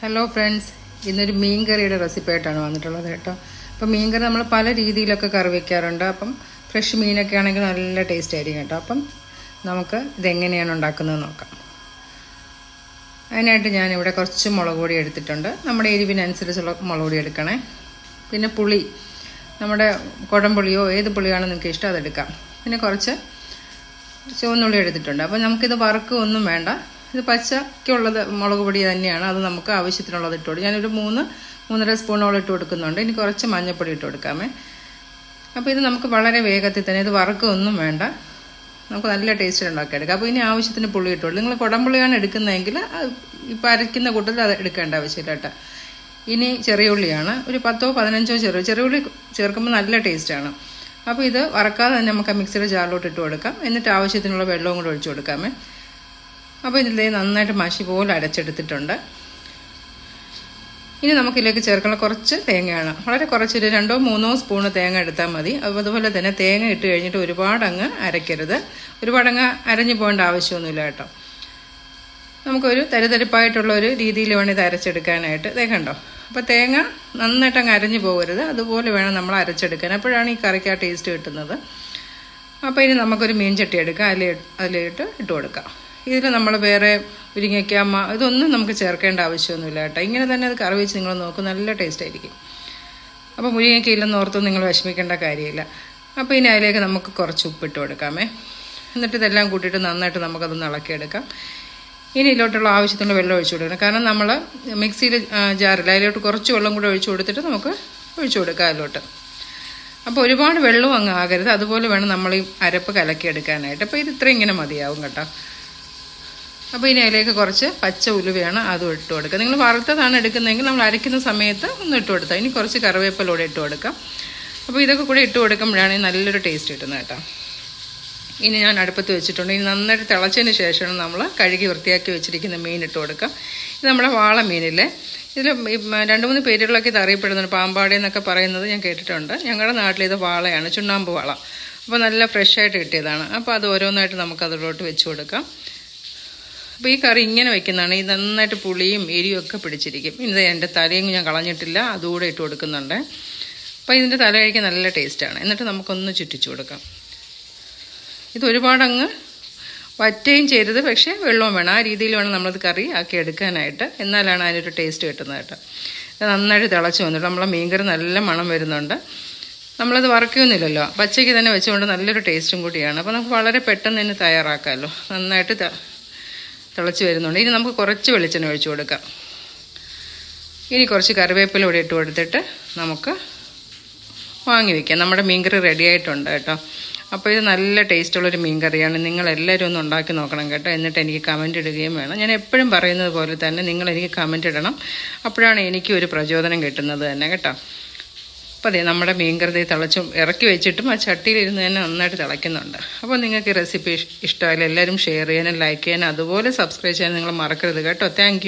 Hello friends ഇന്നൊരു മീൻ കറിയുടെ recipe ആയിട്ടാണ് വന്നിട്ടുള്ളത് കേട്ടോ. അപ്പം മീൻ കറി നമ്മൾ പല രീതിയിലൊക്കെ കറി വയ്ക്കാറുണ്ട് അപ്പം ഫ്രഷ് മീനൊക്കെ ആണെങ്കിൽ നല്ല ടേസ്റ്റ് ആയിരിക്കും കേട്ടോ. അപ്പം നമുക്ക് ഇതെങ്ങനെയാണ് ഉണ്ടാക്കുന്നത് നോക്കാം. അതിനായിട്ട് ഞാനിവിടെ കുറച്ച് മുളക് പൊടി എടുത്തിട്ടുണ്ട്. നമ്മുടെ എരിവിനനുസരിച്ചുള്ള മുളക് പൊടി എടുക്കണേ. പിന്നെ പുളി. നമ്മുടെ കുടംപുളിയോ ഏത് പുളിയാണോ നിങ്ങൾക്ക് ഇഷ്ടം അതെടുക്കാം പിന്നെ കുറച്ച് ചുവന്നുള്ളി എടുത്തിട്ടുണ്ട്. അപ്പോൾ നമുക്കിത് വറുക്കൊന്നും വേണ്ട. ഇത് പച്ചക്കുള്ളത് മുളക് പൊടി തന്നെയാണ്. അത് നമുക്ക് ആവശ്യത്തിനുള്ളത് ഇട്ട് കൊടുക്കും. ഞാനൊരു മൂന്ന് മൂന്നര സ്പൂണോളം ഇട്ട് കൊടുക്കുന്നുണ്ട്. ഇനി കുറച്ച് മഞ്ഞൾപ്പൊടി ഇട്ട് കൊടുക്കാമേ. അപ്പോൾ ഇത് നമുക്ക് വളരെ വേഗത്തിൽ തന്നെ ഇത് വറുക്കൊന്നും വേണ്ട. നമുക്ക് നല്ല ടേസ്റ്റ് ഉണ്ടാക്കിയെടുക്കാം. അപ്പോൾ ഇനി ആവശ്യത്തിന് പുളി ഇട്ടുള്ളൂ നിങ്ങൾ കുടംപുളിയാണ് എടുക്കുന്നതെങ്കിൽ ഇപ്പോൾ അരയ്ക്കുന്ന കൂട്ടത്തിൽ അത് എടുക്കേണ്ട ആവശ്യമില്ല കേട്ടോ. ഇനി ചെറിയ ഉള്ളിയാണ്. ഒരു പത്തോ പതിനഞ്ചോ ചെറിയ ചെറിയ ഉള്ളി ചേർക്കുമ്പോൾ നല്ല ടേസ്റ്റാണ് അപ്പോൾ ഇത് വറക്കാതെ തന്നെ നമുക്ക് ആ മിക്സിയുടെ ജാറിലോട്ട് ഇട്ട് കൊടുക്കാം. എന്നിട്ട് ആവശ്യത്തിനുള്ള വെള്ളവും കൂടെ ഒഴിച്ചു കൊടുക്കാമേ. അപ്പോൾ ഇതിൽ നന്നായിട്ട് മഷി പോലെ അരച്ചെടുത്തിട്ടുണ്ട് ഇനി നമുക്കിതിലേക്ക് ചേർക്കുന്ന കുറച്ച് തേങ്ങയാണ്. വളരെ കുറച്ചൊരു രണ്ടോ മൂന്നോ സ്പൂണ് തേങ്ങ എടുത്താൽ മതി. അതുപോലെ തന്നെ തേങ്ങ ഇട്ട് കഴിഞ്ഞിട്ട് ഒരുപാടങ്ങ് അരയ്ക്കരുത്. ഒരുപാടങ്ങ് അരഞ്ഞു പോകേണ്ട ആവശ്യമൊന്നുമില്ല കേട്ടോ. നമുക്കൊരു തരിതരിപ്പായിട്ടുള്ള ഒരു രീതിയിൽ വേണം ഇത് അരച്ചെടുക്കാനായിട്ട്. കണ്ടോ? അപ്പോൾ തേങ്ങ നന്നായിട്ട് അങ്ങ് അരഞ്ഞു പോകരുത്. അതുപോലെ വേണം നമ്മൾ അരച്ചെടുക്കാൻ. അപ്പോഴാണ് ഈ കറിക്ക് ആ ടേസ്റ്റ് കിട്ടുന്നത്. അപ്പോൾ ഇനി നമുക്കൊരു മീൻ ചട്ടി എടുക്കാം അതിൽ അതിലിട്ട് ഇട്ട് കൊടുക്കാം. ഇതിൽ നമ്മൾ വേറെ മുരിങ്ങയ്ക്കാമ്മ ഇതൊന്നും നമുക്ക് ചേർക്കേണ്ട ആവശ്യമൊന്നുമില്ല കേട്ടോ. ഇങ്ങനെ തന്നെ അത് കറി വെച്ച് നിങ്ങൾ നോക്കും നല്ല ടേസ്റ്റ് ആയിരിക്കും. അപ്പോൾ മുരിങ്ങയ്ക്ക ഇല്ലെന്ന് ഓർത്ത് നിങ്ങൾ വിഷമിക്കേണ്ട കാര്യമില്ല. അപ്പോൾ ഇനി അതിലേക്ക് നമുക്ക് കുറച്ച് ഉപ്പിട്ട് കൊടുക്കാമേ. എന്നിട്ട് ഇതെല്ലാം കൂട്ടിയിട്ട് നന്നായിട്ട് നമുക്കതൊന്ന് ഇളക്കിയെടുക്കാം. ഇനി ഇതിലോട്ടുള്ള ആവശ്യത്തിനുള്ള വെള്ളം ഒഴിച്ചു കൊടുക്കണം. കാരണം നമ്മൾ മിക്സിയിൽ ജാറിൽ അതിലോട്ട് കുറച്ച് വെള്ളം കൂടെ ഒഴിച്ചു കൊടുത്തിട്ട് നമുക്ക് ഒഴിച്ചു കൊടുക്കാം അതിലോട്ട്. അപ്പോൾ ഒരുപാട് വെള്ളം അങ്ങ് ആകരുത്. അതുപോലെ വേണം നമ്മൾ ഈ അരപ്പ് കലക്കിയെടുക്കാനായിട്ട്. അപ്പോൾ ഇത് ഇത്ര ഇങ്ങനെ മതിയാവും കേട്ടോ. അപ്പോൾ ഇനി അതിലേക്ക് കുറച്ച് പച്ച ഉലുവയാണ് അതും ഇട്ട് കൊടുക്കുക. നിങ്ങൾ വറുത്തതാണ് എടുക്കുന്നതെങ്കിൽ നമ്മൾ അരയ്ക്കുന്ന സമയത്ത് ഒന്ന് ഇട്ട് കൊടുത്താൽ ഇനി കുറച്ച് കറിവേപ്പിലൂടെ ഇട്ട് കൊടുക്കാം. അപ്പോൾ ഇതൊക്കെ കൂടെ ഇട്ട് കൊടുക്കുമ്പോഴാണ് നല്ലൊരു ടേസ്റ്റ് കിട്ടുന്നത് കേട്ടോ. ഇനി ഞാൻ അടുപ്പത്ത് വെച്ചിട്ടുണ്ട്. ഇനി നന്നായിട്ട് തിളച്ചതിന് ശേഷമാണ് നമ്മൾ കഴുകി വൃത്തിയാക്കി വെച്ചിരിക്കുന്ന മീൻ ഇട്ട് കൊടുക്കുക. ഇത് നമ്മുടെ വാള മീനില്ലേ? ഇതിൽ രണ്ട് മൂന്ന് പേരുകളൊക്കെ ഇത് അറിയപ്പെടുന്നുണ്ട്. പാമ്പാടി എന്നൊക്കെ പറയുന്നത് ഞാൻ കേട്ടിട്ടുണ്ട്. ഞങ്ങളുടെ നാട്ടിൽ ഇത് വാളയാണ്. ചുണ്ണാമ്പ് വാള. അപ്പോൾ നല്ല ഫ്രഷായിട്ട് കിട്ടിയതാണ്. അപ്പോൾ അത് ഓരോന്നായിട്ട് നമുക്ക് അതിലോട്ട് വെച്ച് കൊടുക്കാം. അപ്പോൾ ഈ കറി ഇങ്ങനെ വെക്കുന്നതാണ്. ഈ നന്നായിട്ട് പുളിയും എരിയും ഒക്കെ പിടിച്ചിരിക്കും. ഇത് എന്റെ തലയും ഞാൻ കളഞ്ഞിട്ടില്ല. അതുകൂടെ ഇട്ട് കൊടുക്കുന്നുണ്ട്. അപ്പോൾ ഇതിന്റെ തല കഴിക്കാൻ നല്ല ടേസ്റ്റാണ് എന്നിട്ട് നമുക്കൊന്ന് ചുറ്റിച്ചു കൊടുക്കാം. ഇത് ഒരുപാടങ്ങ് വറ്റുകയും ചെയ്തത് പക്ഷേ വെള്ളവും വേണം. ആ രീതിയിൽ വേണം നമ്മളത് കറി ആക്കി എടുക്കാനായിട്ട്. എന്നാലാണ് അതിനൊരു ടേസ്റ്റ് കിട്ടുന്നത് കേട്ടോ. നന്നായിട്ട് തിളച്ച് വന്നിട്ട് നമ്മളെ മീൻകറി നല്ല മണം വരുന്നുണ്ട്. നമ്മളത് വറക്കുകയൊന്നുമില്ലല്ലോ പച്ചയ്ക്ക് തന്നെ വെച്ചുകൊണ്ട് നല്ലൊരു ടേസ്റ്റും കൂടിയാണ്. അപ്പോൾ നമുക്ക് വളരെ പെട്ടെന്ന് തന്നെ തയ്യാറാക്കാമല്ലോ നന്നായിട്ട് തിളച്ച് വരുന്നുണ്ട്. ഇനി നമുക്ക് കുറച്ച് വെളിച്ചെണ്ണ ഒഴിച്ചു കൊടുക്കാം. ഇനി കുറച്ച് കറിവേപ്പില കൂടി ഇട്ട് കൊടുത്തിട്ട് നമുക്ക് വാങ്ങി വയ്ക്കാം നമ്മുടെ മീൻകറി റെഡി ആയിട്ടുണ്ട് കേട്ടോ. അപ്പോൾ ഇത് നല്ല ടേസ്റ്റുള്ളൊരു മീൻ കറിയാണ് നിങ്ങൾ എല്ലാവരും ഒന്ന് ഉണ്ടാക്കി നോക്കണം കേട്ടോ. എന്നിട്ട് എനിക്ക് കമന്റ് ഇടുകയും വേണം. ഞാൻ എപ്പോഴും പറയുന്നത് പോലെ തന്നെ നിങ്ങൾ എനിക്ക് കമന്റ് ഇടണം. അപ്പോഴാണ് എനിക്ക് ഒരു പ്രചോദനം കിട്ടുന്നത് തന്നെ കേട്ടോ. അപ്പോൾ നമ്മുടെ മീൻ കറി തിളച്ചും ഇറക്കി വെച്ചിട്ടും ആ ചട്ടിയിലിരുന്ന് തന്നെ നന്നായിട്ട് തിളയ്ക്കുന്നുണ്ട്. അപ്പോൾ നിങ്ങൾക്ക് ഈ റെസിപ്പി ഇഷ്ടമായാലും എല്ലാവരും ഷെയർ ചെയ്യാനും ലൈക്ക് ചെയ്യാനും അതുപോലെ സബ്സ്ക്രൈബ് ചെയ്യാൻ നിങ്ങൾ മറക്കരുത് കേട്ടോ. താങ്ക്